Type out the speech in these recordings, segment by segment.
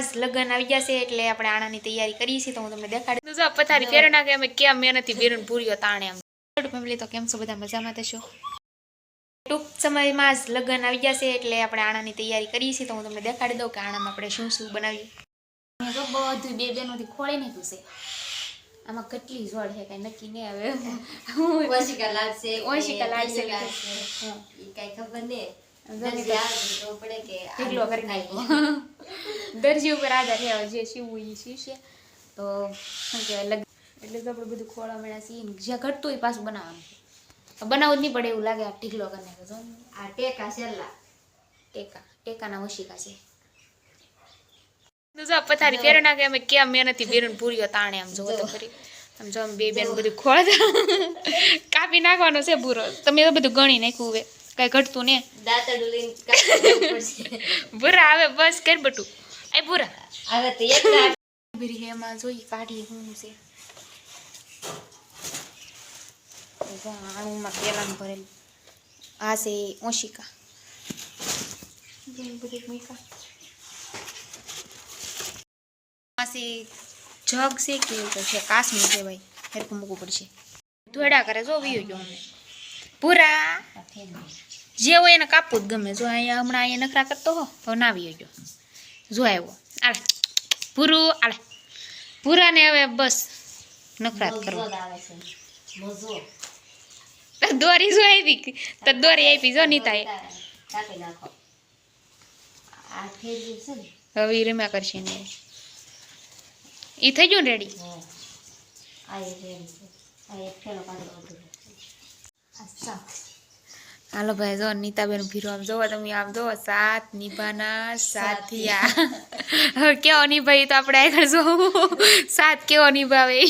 જ લગ્ન આવી જશે એટલે આપણે આણાની તૈયારી કરીએ છીએ તો હું તમને દેખાડી દઉં છું પહેરો ના કે અમે કેમ મહેનતથી બેરણ પૂર્યો તાણે આમ ફેમિલી તો કેમ છો? બધા મજામાં થશો ટૂંક સમયમાં જ લગ્ન આવી જશે એટલે આપણે આણાની તૈયારી કરીએ છીએ તો હું તમને દેખાડી દઉં કે આણામાં આપણે શું શું બનાવીએ તો બધું બે બેનોથી ખોળી નાખ્યું છે. આમાં કેટલી જોડ છે કઈ નક્કી નહીં આવે. હું ઓશિકા લાગશે ઓશિકા લાગશે. હા. ઈ ખબર નહીં. દરજી ઢીકલો કરી નાખ્યો. ઉપર આધાર રહેવા જે સીવવું એ સીવશે તો શું કહેવાય લગ એટલે તો આપણે બધું ખોળા મળ્યા છીએ. ને જ્યાં ઘટતું હોય પાછું બનાવવાનું બનાવવું જ નહીં પડે એવું લાગે આ ઢીકલો કરી નાખ્યો આ ટેકા છેલ્લા. ટેકા ટેકાના ઓશિકા છે. જો પથારી ફેર નાખે અમે કેમ મહેનતથી બેરું પૂરીઓ તાણે આમ જોવો તો ખરી. આમ જો બે બેન બધું ખોળતા. કાપી નાખવાનો છે ભૂરો. તમે તો બધું ગણી નાખ્યું હવે. કાંઈ ઘટતું ને? દાંતરડું લઈને ભૂરા આવે બસ કર બટું. એ ભૂરા. હવે તો એક બરી હે એમાં જોઈ કાઢી હું છે. આણુંમાં પેલાનું ભરેલું. આ છે ઓશિકા. બધું મૂક્યા. જગ છે કે એવું છે? કાસનું છે ભાઈ હેરખું મૂકવું પડશે. ધોડા કરે જો વીયો ગયો અમે પૂરા. જે હોય એને કાપવું જ ગમે. જો અહીંયા હમણાં અહીંયા નખરા કરતો હો તો ના આવી જો જો આવ્યો. આલે. પૂરું આલે. પૂરાને હવે બસ નખરા કરો કરવા. દોરી જો આવી તો દોરી આપી જો નીતાએ કાપી નાખો. આ ફેરવી છે ને? હવે રમ્યા કરશે ને એ થઈ ગયું રેડી આ રેડી આ એક ફેરો કાઢો હાલો ભાઈ જો નીતાબેન ભીરો આમ જોવો તમે આમ જોવો સાત નિભાના સાથિયા હવે કેવો નિભાઈ તો આપણે આગળ જોવું. સાત કેવો નિભાવે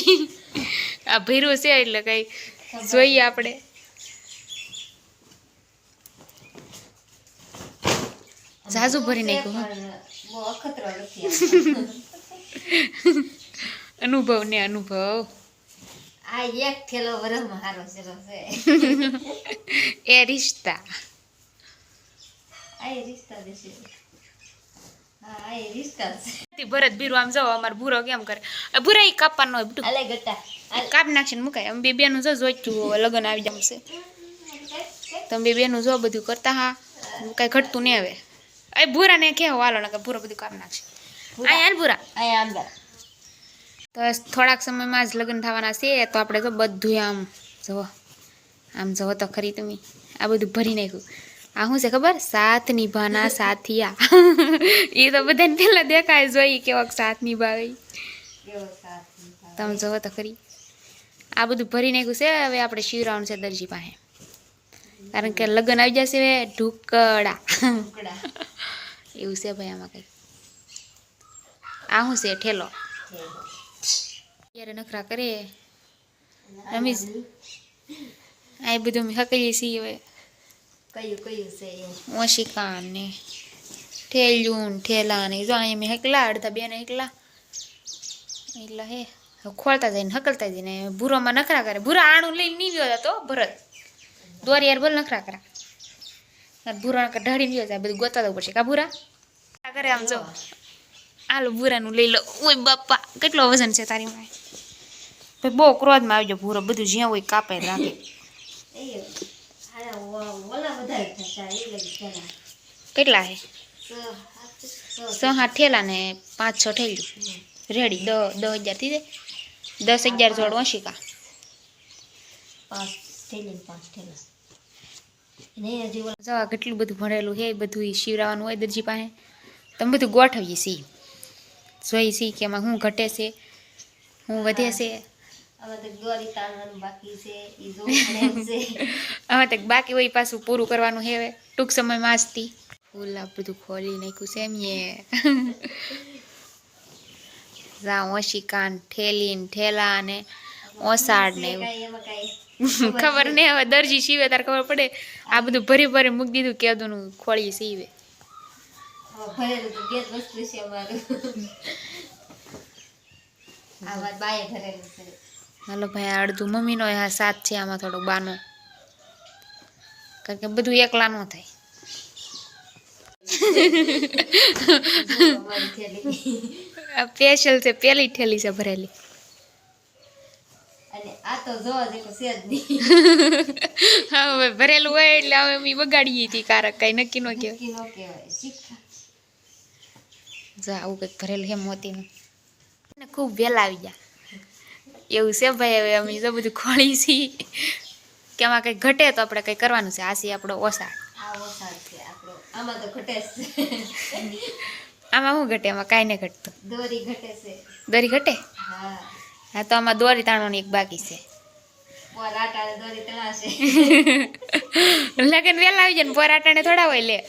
આ ભીરું છે એટલે કઈ જોઈએ આપણે. ઝાઝું ભરી નાખ્યું. અનુભવ ને અનુભવ. આ એક થેલો વરસમાં હારો ચલો છે. એ રિશ્તા. આ એ રિશ્તા દેશે હા એ રિશ્તા છે. ભરત ભીરો આમ જાઓ અમારે ભૂરો કેમ કરે? ભૂરા ઈ કાપવાનો હોય અલે ગટા કાપ નાખશે મુકાય. અમે બે બેનું જો જોઈતું લગ્ન આવી જશે તમે બે બેનું જો બધું કરતા હા કઈ ઘટતું નહીં હવે. એ ભૂરા ને કેવો હાલો ને કે ભૂરો બધું કાપ નાખશે. આ યાર ભૂરા? અહીંયા અંદર તો થોડાક સમયમાં જ લગ્ન થવાના છે તો આપણે તો બધું આમ જુઓ. આમ જુઓ તો ખરી તમે. આ બધું ભરી નાખ્યું. આ શું છે ખબર? સાત નિભાના સાથિયા. એ તો બધાને પહેલા દેખાય જોઈ કેવાક સાથ નિભાવે. તમે જોવો તો ખરી. આ બધું ભરી નાખ્યું છે હવે આપણે શિવરાવણ છે દરજી પાસે. કારણ કે લગ્ન આવી જશે હવે ઢુકડા. એવું છે ભાઈ આમાં કંઈ. આ શું છે ઠેલો. ત્યારે નખરા કરે રમીશ આ બધું અમે હકલીએ છીએ હવે કયું કયું છે એ ઓશિકા ને ઠેલ્યું ઠેલા ને જો અહીંયા મેં હકલા અડધા બેન હકલા એટલા હે ખોળતા જઈને હકલતા જઈને ભૂરોમાં નખરા કરે ભૂરા આણું લઈને નહીં વ્યો તો ભરત દોરી યાર બોલ નખરા કરા ભૂરા ઢાળી જાય બધું ગોતા દવું પડશે કા ભૂરા કરે આમ જો આલો ભૂરાનું લઈ લો. ઓય બાપા કેટલો વજન છે તારી માં ભાઈ બહુ ક્રોધમાં આવજો ભૂરો બધું જ્યાં હોય કાપે રાખે. કેટલા હે? સો હાથ ઠેલા ને પાંચ છ ઠેલું રેડી દસ દસ હજાર થઈ જાય દસ હજાર જોડ ઓશિકા. પાંચ પાંચ ઓલા જવા કેટલું બધું ભણેલું છે બધું શિવરાવાનું હોય દરજી પાસે. તમે બધું ગોઠવીએ સી જોઈ સી કે એમાં શું ઘટે છે શું વધે છે. હવે તો બાકી હોય પાછું પૂરું કરવાનું હવે ટૂંક સમયમાં આજથી. ફૂલા બધું ખોલી નાખ્યું છે એમ જા ને ઠેલી ને ઠેલા ને ઓસાડ ને એવું. ખબર નહીં હવે દરજી સીવે તારે ખબર પડે આ બધું ભરી ભરી મૂકી દીધું કેદુનું ખોળી સીવે. ભરેલું તો વસ્તુ છે અમારું. આ વાત બાએ ભરેલું છે. હાલો ભાઈ અડધું મમ્મીનો આ સાથ છે આમાં થોડો બાનો. કારણ કે બધું એકલા ન થાય. સ્પેશિયલ છે પેલી ઠેલી છે ભરેલી. અને આ તો જોવા જેવું છે નહીં. હવે ભરેલું હોય એટલે હવે અમે બગાડીએ હતી કારક કઈ નક્કી ન કહેવાય. નક્કી ન કહેવાય. જા આવું કંઈક ભરેલું છે મોતીનું ખૂબ વહેલા આવી ગયા. એવું છે ભાઈ હવે અમે તો બધું ખોળી છીએ કે આમાં કંઈક ઘટે તો આપણે કંઈ કરવાનું છે. આ છે આપણો ઓસાડ આમાં તો ઘટે છે. આમાં શું ઘટે? આમાં કાંઈ નહીં ઘટતું. દોરી ઘટે છે. દોરી ઘટે? હા. હા તો આમાં દોરી તાણવાની એક બાકી છે. લગન વહેલા આવી જાય ને પોરાટાને થોડા હોય લે.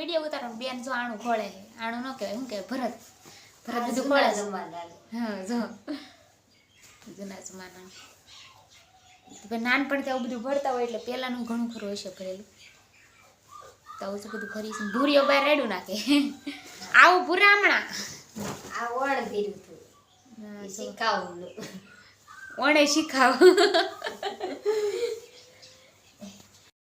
વીડિયો ઉતારો બેન જો આણું ખોળે છે. આણું ન કહેવાય શું કહેવાય? ભરત. ભરત બધું ખોળે છે. હા જો. જૂના જમાના નાનપણથી આવું બધું ભરતા હોય એટલે પહેલાંનું ઘણું ખરું હશે ભરેલું તો આવું શું બધું ભરી છે ભૂરીઓ બહાર રેડું નાખે. આવું ભૂરા હમણાં. આ વણ ભીરું હતું શીખાવું ઓણે શીખાવ.